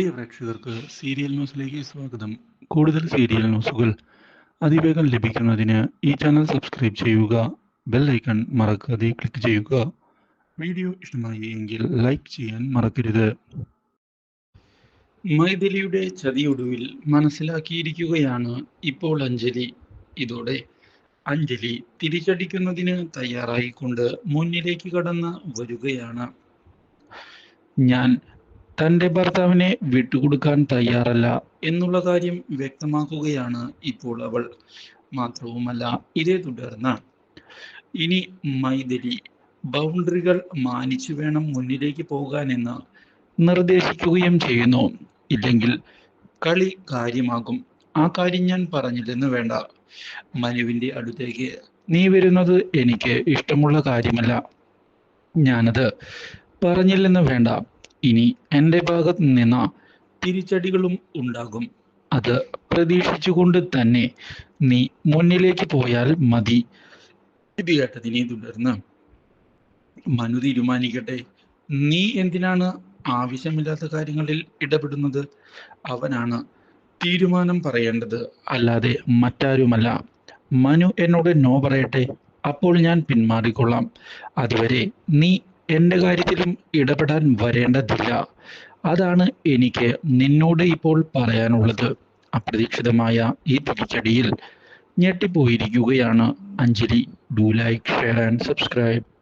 പ്രിയ പ്രേക്ഷകർക്ക് സീരിയൽ ന്യൂസിലേക്ക് സ്വാഗതം. കൂടുതൽ സീരിയൽ ന്യൂസുകൾ അതിവേഗം ലഭിക്കുന്നതിന് ഈ ചാനൽ സബ്സ്ക്രൈബ് ചെയ്യുക ബെൽ ഐക്കൺ മറക്കാതെ ക്ലിക്ക് ചെയ്യുക. വീഡിയോ ഇഷ്ടമായി എങ്കിൽ ലൈക്ക് ചെയ്യാൻ മറക്കരുത്. മൈഥിലിയുടെ ചതിയൊടുവിൽ മനസ്സിലാക്കിയിരിക്കുകയാണ് ഇപ്പോൾ അഞ്ജലി. ഇതോടെ അഞ്ജലി തിരിച്ചടിക്കുന്നതിന് തയ്യാറായിക്കൊണ്ട് മുന്നിലേക്ക് കടന്ന് വരികയാണ്. ഞാൻ തന്റെ ഭർത്താവിനെ വിട്ടുകൊടുക്കാൻ തയ്യാറല്ല എന്നുള്ള കാര്യം വ്യക്തമാക്കുകയാണ് ഇപ്പോൾ അവൾ. മാത്രവുമല്ല ഇതേ തുടർന്ന് ഇനി മൈഥിലി ബൗണ്ടറികൾ മാനിച്ചു വേണം മുന്നിലേക്ക് പോകാനെന്ന് നിർദ്ദേശിക്കുകയും ചെയ്യുന്നു. ഇല്ലെങ്കിൽ കളി കാര്യമാകും. ആ കാര്യം ഞാൻ പറഞ്ഞില്ലെന്ന് വേണ്ട. മനുവിന്റെ അടുത്തേക്ക് നീ വരുന്നത് എനിക്ക് ഇഷ്ടമുള്ള കാര്യമല്ല. ഞാനത് പറഞ്ഞില്ലെന്ന് വേണ്ട. ഇനി എന്റെ ഭാഗത്ത് നിന്ന് തിരിച്ചടികളും ഉണ്ടാകും. അത് പ്രതീക്ഷിച്ചുകൊണ്ട് തന്നെ നീ മുന്നിലേക്ക് പോയാൽ മതി. ഇത് കേട്ടതിനെ തുടർന്ന് മനു തീരുമാനിക്കട്ടെ. നീ എന്തിനാണ് ആവശ്യമില്ലാത്ത കാര്യങ്ങളിൽ ഇടപെടുന്നത്? അവനാണ് തീരുമാനം പറയേണ്ടത്. അല്ലാതെ മറ്റാരുമല്ല. മനു എന്നോട് നോ പറയട്ടെ. അപ്പോൾ ഞാൻ പിന്മാറിക്കൊള്ളാം. അതുവരെ നീ എന്റെ കാര്യത്തിലും ഇടപെടാൻ വരേണ്ടതില്ല. അതാണ് എനിക്ക് നിന്നോട് ഇപ്പോൾ പറയാനുള്ളത്. അപ്രതീക്ഷിതമായ ഈ തിരിച്ചടിയിൽ ഞെട്ടിപ്പോയിരിക്കുകയാണ് Anjali. Do like share and subscribe